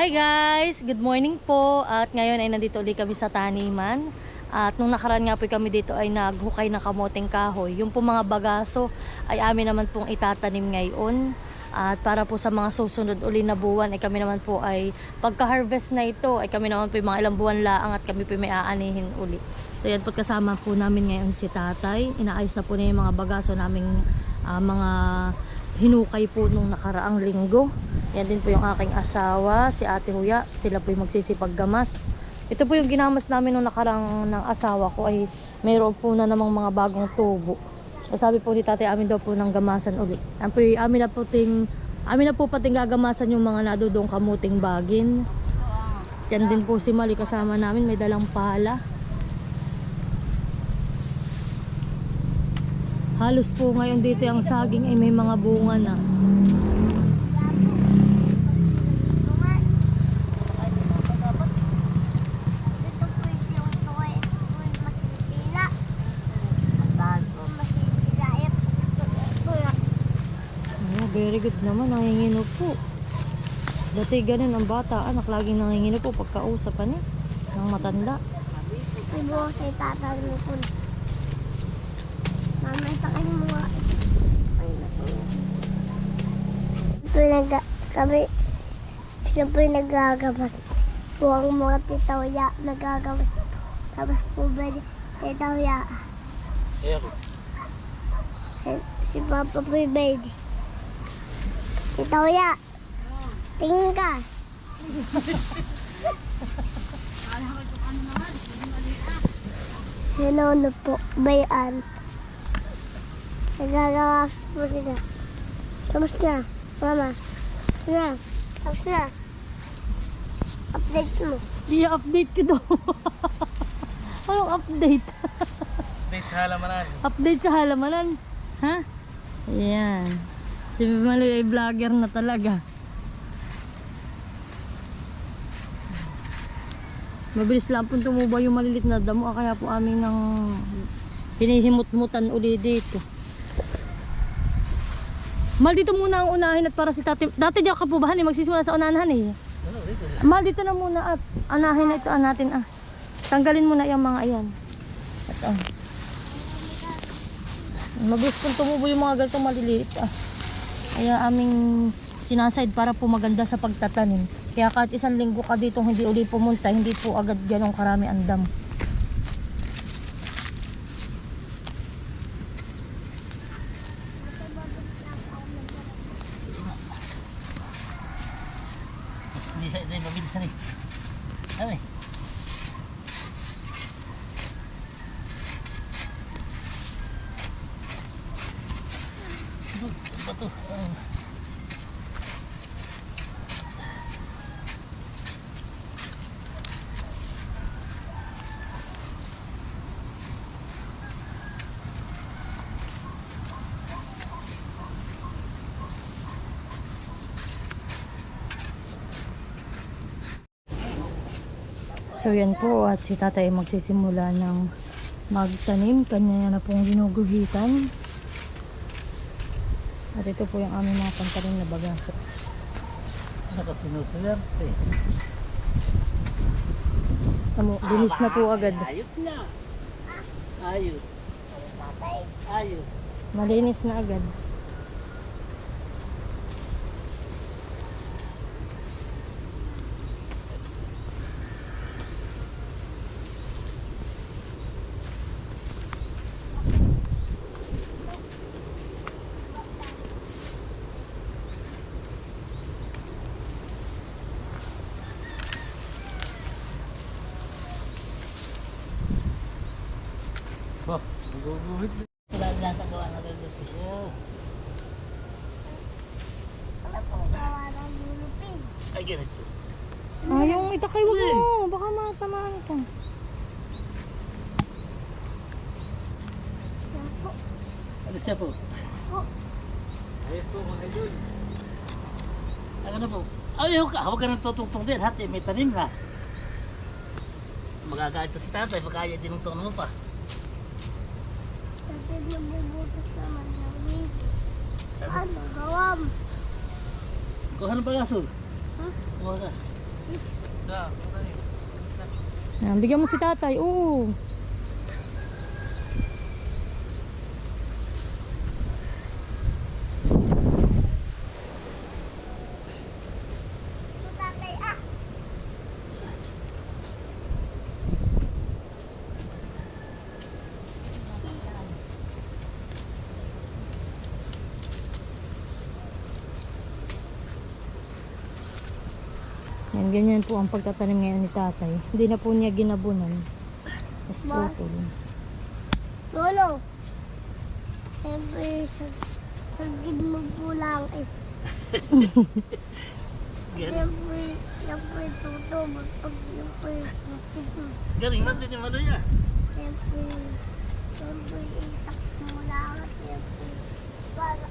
Hi guys! Good morning po. At ngayon ay nandito ulit kami sa taniman. At nung nakaraan nga po kami dito ay naghukay ng kamoteng kahoy. Yung po mga bagaso ay amin naman pong itatanim ngayon. At para po sa mga susunod uli na buwan ay kami naman po ay pagka-harvest na ito ay kami naman po mga ilang buwan laang at kami po may aanihin uli. So yan po kasama po namin ngayon si tatay. Inaayos na po niya yung mga bagaso naming ah, mga hinukay po nung nakaraang linggo. Yan din po yung aking asawa, si Ate Huya. Sila po yung magsisipag gamas. Ito po yung ginamas namin nung nakarang ng asawa ko ay mayroon po na namang mga bagong tubo. Eh, sabi po ni tatay, amin daw po ng gamasan ulit. Yan po amin na po ting, amin na po pating gagamasan yung mga nadudong kamuting bagin. Yan din po si Mali kasama namin, may dalang pala. Halos po ngayon dito yung saging ay may mga bunga na. Oh, very good naman, nangingino po. Dati ganun ang bata, anak laging nangingino po pagkausapan eh, ng matanda. ibo sa tatanong ko. Mama, kayo mga Ay, naku. Ito nag kami yung nagagamas po ang mga titawya nagagamas tapos po ba ni titawya Eh, si Papa po yung baby titawya tingin ka Sinono po, bayan. Nagagawa po sila. Tapos na, mama. Tapos na. Tapos na. Update mo. I-update ko daw. Anong update? Update sa halamanan. update sa halamanan. Ha? Ayan. Si Mali ay vlogger na talaga. Mabilis lang po tumuba yung malilit na damo. Kaya po aming nang hinihimut-mutan uli dito. Mal dito muna ang unahin at para si tati. Dati diyan ka po ba? Hani? Magsisimula sa unahan eh. Mal dito na muna at anahin na ito ah, natin ah. Tanggalin muna yung mga ayan. At ah. Mabilis pong tumubo yung mga ganitong maliliit ah. Kaya aming sinaside para po maganda sa pagtatanim. Kaya kahit isang linggo ka dito hindi uli pumunta, hindi po agad ganong karami ang dam. Hindi sa hindi mabilis na rin. Ano eh? Ano ba to? Ah. So yan po at si tatay ay magsisimula ng magtanim. Kanya na pong ginuguhitan. At ito po yung aming mga pantanim na bagasa. Nakasinusulerte. Tamo, bilis na po agad. Ayot na. Ayot. Ayot. Malinis na agad. Oh, naguguhit. Wala na sa gawa na rin dito. Oh. Ano po gawa ng lulupin? Ay, ganito. Ah, yung itakay wag mo. Baka matamaan ka. Alis siya po. Ayos po mga idol. Ano na po? Ay, huwag ka, huwag ka nang tutungtong din. Hati, may tanim na. Magagalit to si tatay pag kaya dinungtong mo pa. Kasi nabubutas naman ng wig. Ano gawam? Kuha ng bagaso. Wala. Ah, bigyan mo si tatay. Oo. Ganyan po ang pagtatanim ngayon ni tatay. Hindi na po niya ginabunan. Tapos putol. Lolo! Siyempre, sa, sa mo po lang eh. Galing. Siyempre, siyempre, tutubot pag siyempre, siyempre, Galing man din yung ano niya. siyempre, siyempre, itak mo lang, siyempre, para,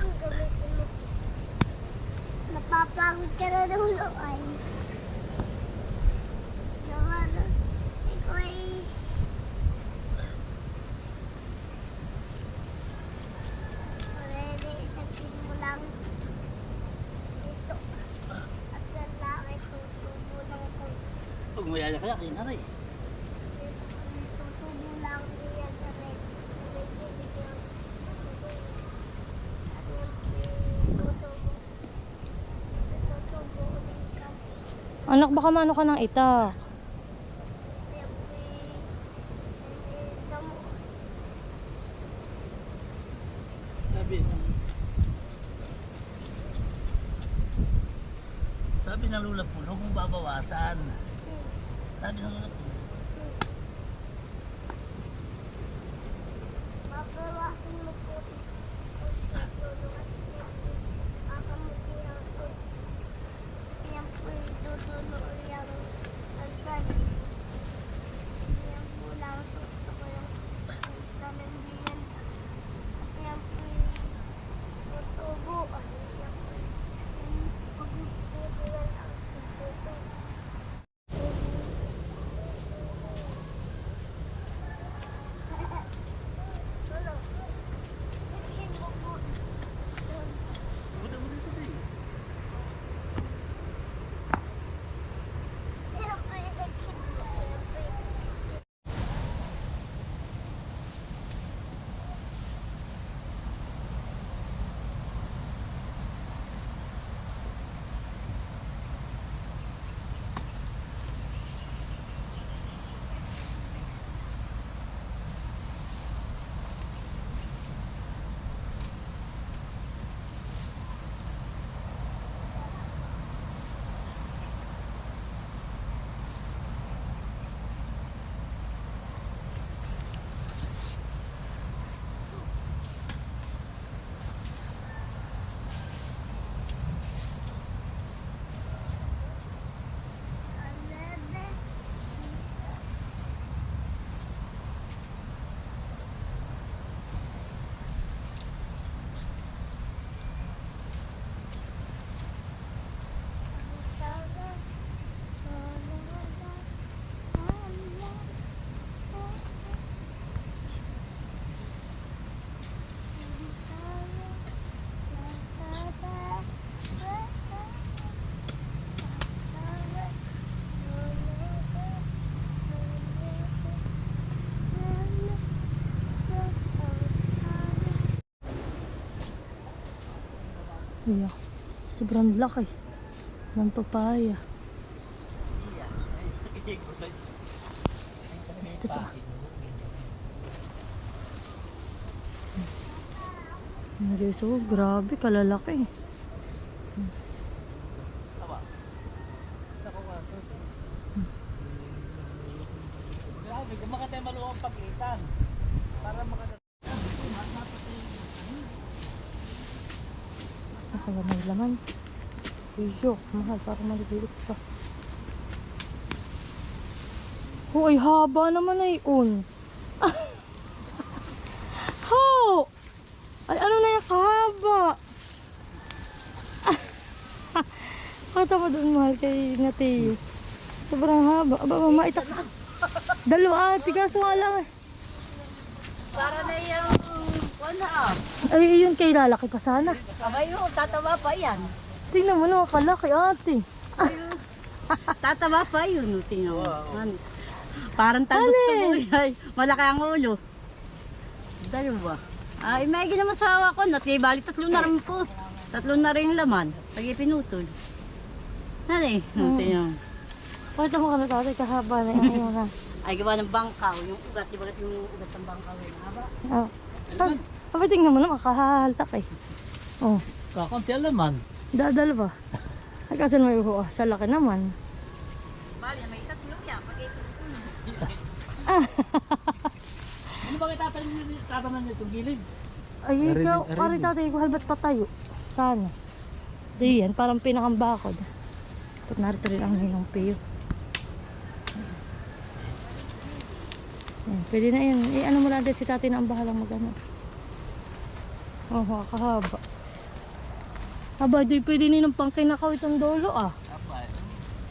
ang gamitin mo. Napapagod ka na lolo ay. Naman, ikaw ay, Pwede, itagin mo lang dito. At yan lang ay tutubo ng ito. Pag mayaya kaya, kaya nanay. Tutubo lang niya sa red. Sa red yun yung tutubo. At yan tutubo. Tutubo ulit ka. Anak, baka mano ka ng itak. Sabi ng... Sabi ng Lula Pulo, kung babawasan. Sabi ng Lula Pulo. Iya. Sobrang laki ng papaya. Ito pa. Guys, oh, grabe, kalalaki. Grabe, kung makatay maluwang pagitan. Para makatay. Ako ba may laman? Iyo, mahal, para maliliit pa. Oh, ay haba naman ay un. Ho! Ay, ano na yung kahaba? Kata mo doon, mahal, kay Nati. Sobrang haba. Aba, mama, itak. Dalawa, tiga, suwala. Para na yung wala ah. Ay, yun kay lalaki pa sana. Abay mo, tataba pa yan. Tingnan mo, nakalaki ate. Tataba pa yun. Tingnan mo. Ano? Parang tagus tuloy. Ay, malaki ang ulo. Dalawa. Ay, may ginawa sa awa ko. Nati, bali tatlo na rin po. Tatlo na rin laman. Pag ipinutol. Ano eh? Tingnan mo. Pakita mo ka na tatay, kahaba na ano na. Ay, gawa ng bangkaw. Yung ugat, di ba yung ugat ng bangkaw? Haba. Oh. Ah, Abay, tingnan mo naman, kahahaltak eh. Oh, Kakunti alaman. Dadal ba? Ay, kasi may uho, ah. sa laki naman. Bali, may tatlo yan. Pag ipinutol. Ano ba tatanim tatanan itong gilid? Ay, ikaw, pare tatay ko, halbat patayo. Sana. Di yan, parang pinakambakod. At narito rin ang ninong piyo. Yan, pwede na yan. Eh, ano mo lang din si tatay na ang bahalang magano. Oh, makakahaba. Aba, di pwede ninong pang kinakaw itong dolo ah.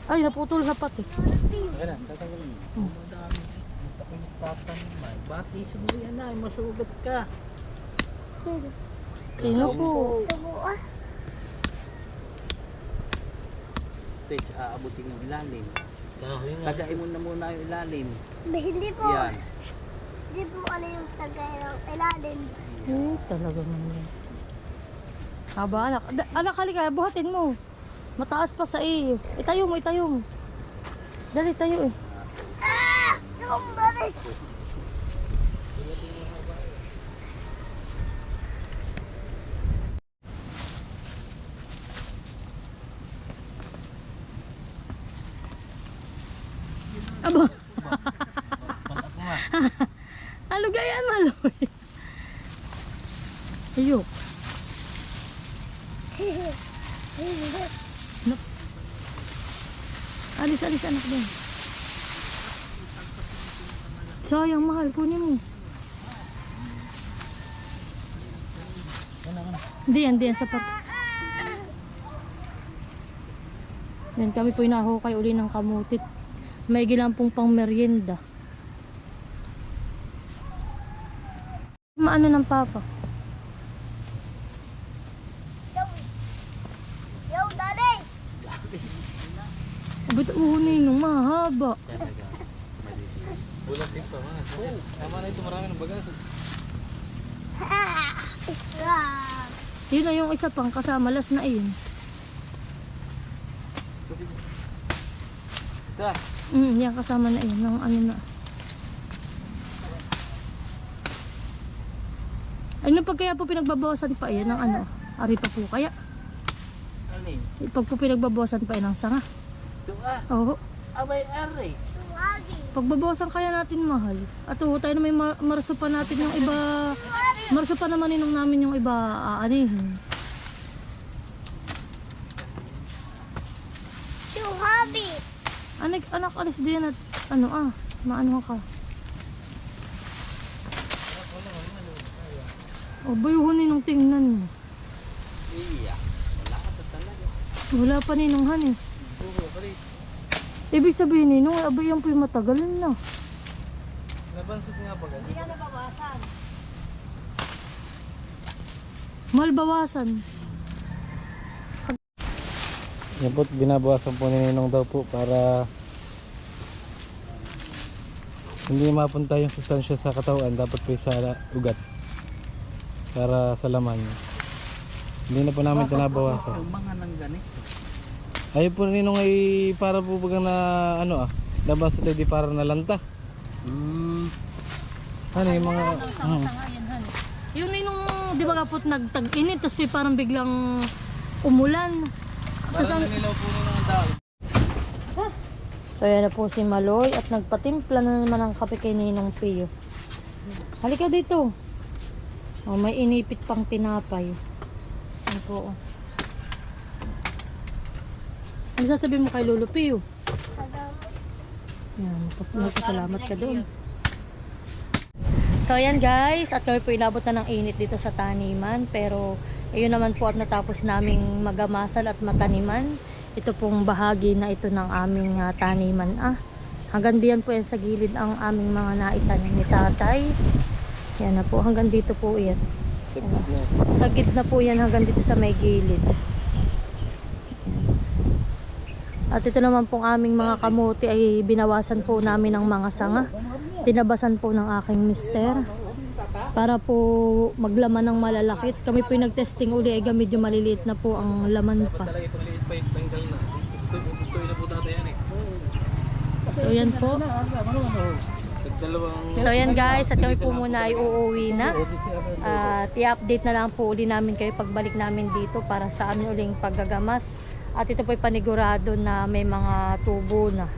Ay, naputol na pati. Kaya na, tatanggalin mo. Hmm. Ang takoy tatanim man. Bati sumuwi yan na, masugat ka. Sino? Sino po? Ah. stage aabutin ng ilalim. Tagain mo na muna yung ilalim. Hindi po. Yan. Hindi po ano yung tagay ng ilalim. Eh, talaga naman. Haba, anak. Da- anak, halika, buhatin mo. Mataas pa sa iyo. Itayo mo, itayo mo. Dali, tayo eh. Ah! Yung balik! Aba. gaya maloy? Ayok. Alis, anak din. Sayang, mahal. Kunin mo. Hindi yan, hindi yan. Sapat. Yan, kami po inahukay uli ng kamutit. May gilampong pang merienda. Maano ng papa? Ba't uhuni nung mahaba? Bulat ito ha. Tama na ito marami ng bagas. Ah! Yun na yung isa pang kasama. Last na yun. Ito. Mm, yan kasama na yun. Ng ano na. Nung pag kaya po pinagbabawasan pa yan ng ano? Ari pa po kaya? Ano yun? Eh, Pag po pinagbabawasan pa yan ng sanga. Ito ah. Oo. Abay. Tuwagi! Pagbabawasan kaya natin mahal. At oo, tayo na may mar- marso pa natin yung iba. Marso pa naman inong namin yung iba aanihin. Hobby! Anak, anak, alis din at ano ah, maano ka. O, bayuhan ninong tingnan mo. Iya. Wala ka pa talaga. Wala pa ninong han eh. Ibig sabihin ninong, abay yan po yung matagal na. Nabansit nga pag Mahal bawasan. Yan po, binabawasan po ni Ninong daw po para hindi mapunta yung sustansya sa katawan, dapat po sa ugat para sa laman. Hindi na po namin tinabawasan. Yung mga nang ganit. Ayun po Ninong ay para po bagang na ano ah, laban sa tayo di para nalanta. Hmm. Ano yung mga... Hmm. Yung ninong, di ba kapot nagtag-init, tapos may parang biglang umulan. Tapos ang, Nilaw po nung ang tao. So yan na po si Maloy at nagpatimpla na naman ng kape kay Ninong Pio. Halika dito. Oh, may inipit pang tinapay. Yan po. oh. Ano sasabihin mo kay Lolo Pio? Yan, pas magpasalamat ka doon. So yan guys, at kami po inabot na ng init dito sa taniman. Pero ayun naman po at natapos naming magamasal at mataniman. Ito pong bahagi na ito ng aming ah, taniman. Ah, hanggang diyan po yan sa gilid ang aming mga naitanim ni tatay. Yan na po, hanggang dito po yan. Sa gitna po yan hanggang dito sa may gilid. At ito naman pong aming mga kamote ay binawasan po namin ng mga sanga. Tinabasan po ng aking mister. Para po maglaman ng malalaki. At Kami po yung nag-testing uli ay yung maliliit na po ang laman pa. So yan po. So yan guys, at kami po muna ay uuwi na. At i-update na lang po uli namin kayo pagbalik namin dito para sa amin uling paggagamas. At ito po ay panigurado na may mga tubo na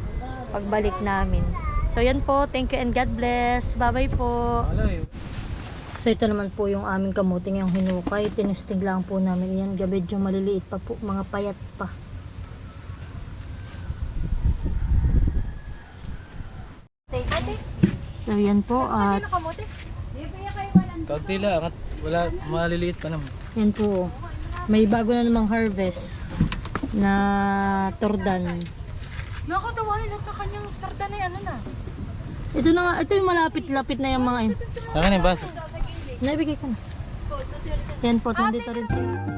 pagbalik namin. So yan po, thank you and God bless. Bye-bye po. So ito naman po yung aming kamuting yung hinukay. Tinesting lang po namin yan. Gabi yung maliliit pa po, mga payat pa. So yan po at Kaunti lang at wala, maliliit pa naman. yan po. May bago na namang harvest na tordan. Nakatawanin at kanyang karda na yan, ano na? Ito na nga, ito yung malapit-lapit na yung mga yun. Akin yung baso. Naibigay ko na. Yan po, nandito rin sila.